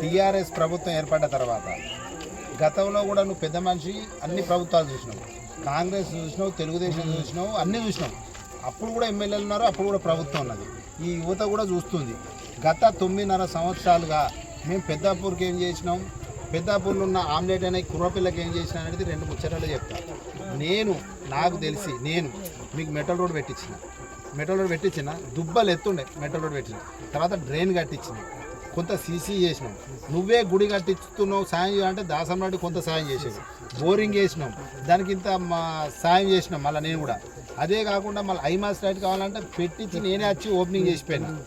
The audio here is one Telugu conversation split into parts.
టీఆర్ఎస్ ప్రభుత్వం ఏర్పడ్డ తర్వాత గతంలో కూడా నువ్వు పెద్ద మనిషి అన్ని ప్రభుత్వాలు చూసినావు. కాంగ్రెస్ చూసినావు తెలుగుదేశం చూసినావు అన్నీ చూసినావు. అప్పుడు కూడా ఎమ్మెల్యేలు ఉన్నారు అప్పుడు కూడా ప్రభుత్వం ఉన్నది. ఈ యువత కూడా చూస్తుంది. గత తొమ్మిదిన్నర సంవత్సరాలుగా మేము పెద్దాపూర్కి ఏం చేసినాం? పెద్దాపూర్లో ఉన్న ఆమ్లెట్ అనే కుర్రపిల్లకి ఏం చేసిన అనేది రెండు ముచ్చటలు చెప్తా. నేను నాకు తెలిసి నేను మీకు మెటల్ రోడ్ పెట్టించిన. మెటల్ రోడ్ పెట్టించిన దుబ్బలు ఎత్తుండే మెటల్ రోడ్ పెట్టిన. తర్వాత డ్రైన్ కట్టించిన. కొంత సీసీ చేసినాం. నువ్వే గుడి కట్టిస్తున్నావు సాయం చేయాలంటే దాసంలాంటి కొంత సాయం చేసేది బోరింగ్ వేసినాం దానికి ఇంత మా సాయం చేసినాం మళ్ళీ నేను కూడా. అదే కాకుండా మళ్ళీ ఐమాస్ లైట్ కావాలంటే పెట్టించి నేనే వచ్చి ఓపెనింగ్ చేసిపోయాను?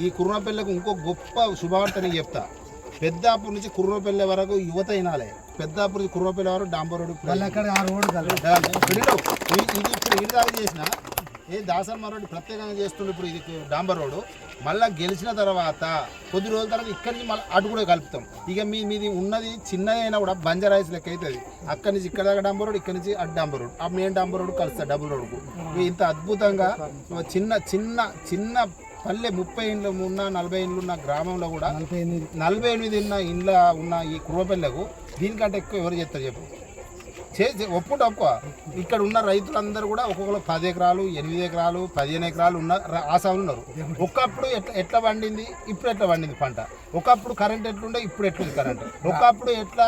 ఈ కుర్రపల్లెకు ఇంకో గొప్ప శుభవార్త నేను చెప్తా. పెద్దాపూర్ నుంచి కుర్రపల్లె వరకు యువత వినాలి. పెద్దాపూర్ నుంచి కుర్రపల్లె వరకు డాంబర్ రోడ్ ఇప్పుడు అక్కడ ఆ రోడ్ కల పిల్లలు, ఈ- ఇది ఇప్పుడు దాకా చేసిన ఏ దాసమ్మ రోడ్డు ప్రత్యేకంగా చేస్తుండే ఇప్పుడు ఇది డాంబర్ రోడ్డు. మళ్ళీ గెలిచిన తర్వాత కొద్ది రోజుల తర్వాత ఇక్కడి నుంచి మళ్ళీ అటు కూడా కలుపుతాం. ఇక మీ మీది ఉన్నది చిన్నదైనా కూడా బంజారాయిస్ లెక్క అవుతుంది అక్కడి నుంచి ఇక్కడ దాకా డాంబర్ రోడ్ ఇక్కడి నుంచి అటు డాంబర్ రోడ్ ఆ మెయిన్ డాంబర్ రోడ్ కలుస్తుంది డబుల్ రోడ్కు ఇంత అద్భుతంగా చిన్న చిన్న చిన్న పల్లె ముప్పై ఇండ్లు ఉన్న నలభై ఇండ్లు ఉన్న గ్రామంలో కూడా నలభై ఎనిమిది. నలభై ఎనిమిది ఉన్న ఇండ్ల ఉన్న ఈ కుర్రపల్లెకు దీనికంటే ఎక్కువ ఎవరు చేస్తారు చెప్పు? చేసి ఒప్పుకుంటే ఒప్పుకో. ఇక్కడ ఉన్న రైతులందరూ కూడా ఒక్కొక్కరు పది ఎకరాలు ఎనిమిది ఎకరాలు పదిహేను ఎకరాలు ఉన్న ర- ఉన్నారు. ఒకప్పుడు ఎట్లా ఎట్లా పండింది? ఇప్పుడు ఎట్లా పండింది పంట? ఒకప్పుడు కరెంట్ ఎట్లుండే? ఇప్పుడు ఎట్లుంది కరెంట్? ఒకప్పుడు ఎట్లా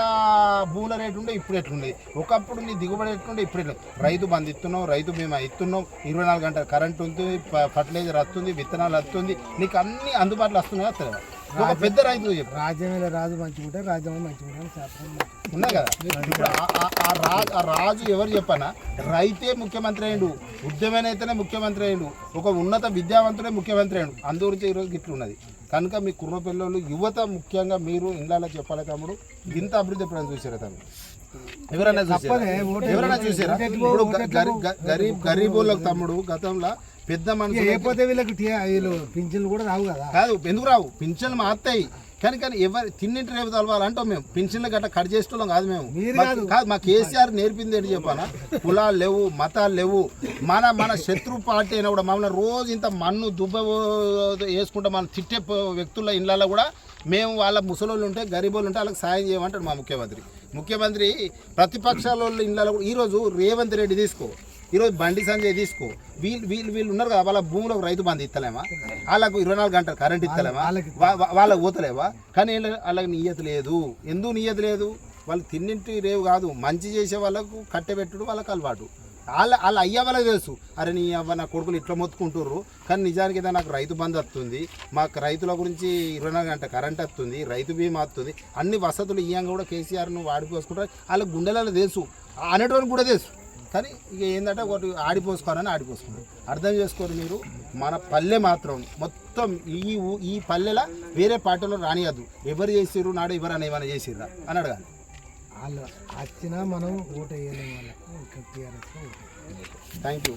భూముల రేటు ఉండే? ఇప్పుడు ఎట్లుంది? ఒకప్పుడు నీ దిగుబడి ఎట్లుండే? ఇప్పుడు ఎట్లా? రైతు బంద్ ఇస్తున్నావు రైతు బీమా ఇస్తున్నాం ఇరవై నాలుగు గంటల కరెంట్ ఉంది ఫర్టిలైజర్ వస్తుంది విత్తనాలు వస్తుంది నీకు అన్ని అందుబాటులో వస్తున్నాయి తెలియదు? ఒక పెద్ద రైతు చెప్పు. రాజ్యమే రాజు మంచిగుంటే రాజ్యం మంచిగుంటే శాస్త్రం. ఉన్నాయి కదా? ఇప్పుడు ఆ- రాజు ఆ రాజు ఎవరు చెప్పనా? రైతే ముఖ్యమంత్రి అయ్యిండు ఉద్యమ నేతనే ముఖ్యమంత్రి అయ్యిండు ఒక ఉన్నత విద్యావంతుడే ముఖ్యమంత్రి అయ్యిండు. అందు గురించి ఈరోజు గిట్లు ఉన్నది కనుక మీ కుర్ర పిల్లలు యువత ముఖ్యంగా మీరు ఇళ్ళలో చెప్పాలి తమ్ముడు. ఇంత అభివృద్ధి ఎప్పుడైనా చూసారా తమ్ముడు? ఎవరైనా చూసారా? ఎవరైనా చూసారా? ఇప్పుడు గరీబ్ గరీబులకు తమ్ముడు గతంలో పెద్ద మనుషులు లేకపోతే వీళ్ళకి పింఛన్లు కూడా రావు కదా. కాదు ఎందుకు రావు? పింఛన్లు మాత్తాయి కానీ కానీ ఎవరు తిన్నింటి రేపు తలవాలంటాం మేము. పింఛన్లు గట్ట కట్ చేసేటోళ్ళం కాదు మేము. కాదు. మా కేసీఆర్ నేర్పింది ఏంటి చెప్పానా? కులాలు లేవు మతాలు లేవు. మన మన శత్రు పార్టీ అయినా కూడా మమ్మల్ని రోజు ఇంత మన్ను దుబ్బ వేసుకుంటే మనం తిట్టే వ్యక్తుల ఇళ్ళల్లో కూడా మేము వాళ్ళ ముసలోళ్ళు ఉంటే గరీబోళ్ళు ఉంటే వాళ్ళకి సాయం చేయమంటాడు మా ముఖ్యమంత్రి. ముఖ్యమంత్రి ప్రతిపక్షాల ఇళ్ళలో కూడా ఈరోజు రేవంత్ రెడ్డి తీసుకో. ఈరోజు బండి సంజయ్ తీసుకో. వీళ్ళు వీళ్ళు వీళ్ళు ఉన్నారు కదా వాళ్ళ భూములకు రైతు బంధు ఇస్తలేమా వాళ్ళకు ఇరవై నాలుగు గంటలు కరెంట్ ఇస్తలేమా వాళ్ళకి పోతలేవా? కానీ వీళ్ళ- వాళ్ళకి నియత లేదు. ఎందుకు నియత లేదు? వాళ్ళు తిన్నింటి రేవు కాదు. మంచి చేసే వాళ్ళకు కట్టెబెట్టుడు వాళ్ళకి అలవాటు. వాళ్ళ వాళ్ళ అయ్య వాళ్ళకి తెలుసు. అరే నీ అవ్వ నా కొడుకులు ఇట్లా మొత్తుకుంటుర్రు. కానీ నిజానికి ఏదో నాకు రైతు బంధు వస్తుంది. మాకు రైతుల గురించి ఇరవై నాలుగు గంట కరెంట్ వస్తుంది. రైతు బీమా వస్తుంది. అన్ని వసతులు ఇయ్యంగా కూడా కేసీఆర్ను వాడిపోసుకుంటారు వాళ్ళ గుండెలలో తెలుసు. అనేటువంటి కూడా తెలుసు. కానీ ఇక ఏంటంటే ఒకటి ఆడిపోసుకోవాలని ఆడిపోసుకున్నారు అర్థం చేసుకోరు మీరు మన పల్లె మాత్రం మొత్తం ఈ ఈ పల్లెల వేరే పార్టీలో రానియద్దు. ఎవరు చేసిర్రు నాడు ఎవరు అని ఏమైనా చేసిర్రా అని అడగాలి. వాళ్ళు వచ్చినా మనం ఓటు వేయలేము వాళ్ళకు. TRS thank you